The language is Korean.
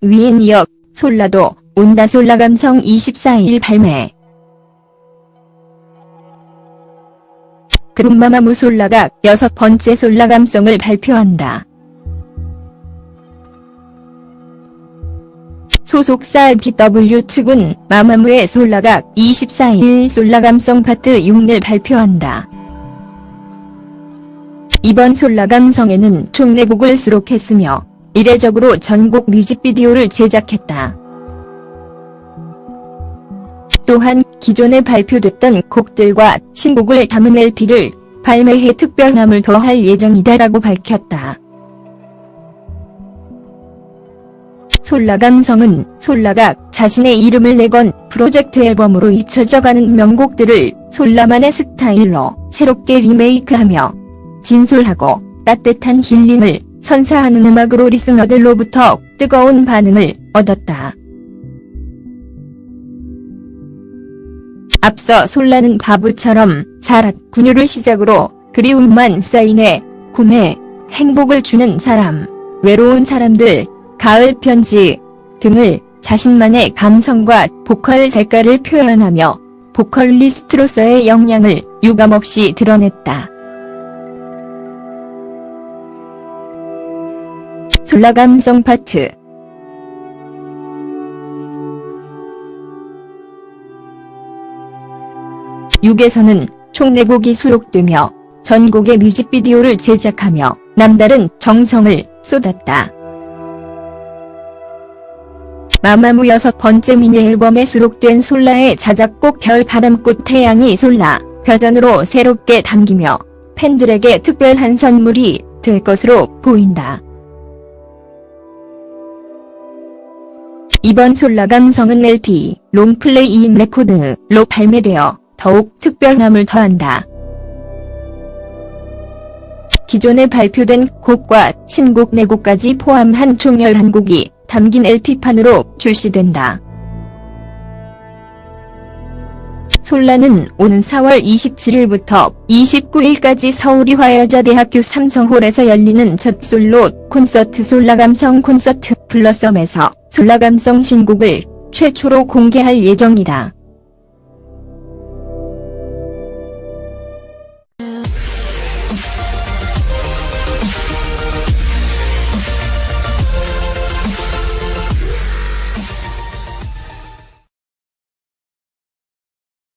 이어 솔라도 온다 솔라 감성 24일 발매. 그룹마마무 솔라가 여섯 번째 솔라 감성을 발표한다. 소속사 BW 측은 마마무의 솔라가 24일 솔라 감성 파트 6을 발표한다. 이번 솔라 감성에는 총 4곡을 수록했으며 이례적으로 전곡 뮤직비디오를 제작했다. 또한 기존에 발표됐던 곡들과 신곡을 담은 LP를 발매해 특별함을 더할 예정이다라고 밝혔다. 솔라 감성은 솔라가 자신의 이름을 내건 프로젝트 앨범으로 잊혀져가는 명곡들을 솔라만의 스타일로 새롭게 리메이크하며 진솔하고 따뜻한 힐링을 선사하는 음악으로 리스너들로부터 뜨거운 반응을 얻었다. 앞서 솔라는 바보처럼 사라 군유를 시작으로 그리움만 쌓이네 구매 행복을 주는 사람 외로운 사람들 가을 편지 등을 자신만의 감성과 보컬 색깔을 표현하며 보컬리스트로서의 역량을 유감없이 드러냈다. 솔라 감성 파트 6에서는 총 4곡이 수록되며 전곡의 뮤직비디오를 제작하며 남다른 정성을 쏟았다. 마마무 여섯 번째 미니 앨범에 수록된 솔라의 자작곡 별 바람꽃 태양이 솔라 버전으로 새롭게 담기며 팬들에게 특별한 선물이 될 것으로 보인다. 이번 솔라 감성은 LP, 롱플레이인 레코드로 발매되어 더욱 특별함을 더한다. 기존에 발표된 곡과 신곡 4곡까지 포함한 총 11곡이 담긴 LP판으로 출시된다. 솔라는 오는 4월 27일부터 29일까지 서울이화여자대학교 삼성홀에서 열리는 첫 솔로 콘서트 솔라감성 콘서트 플러썸에서 솔라감성 신곡을 최초로 공개할 예정이다.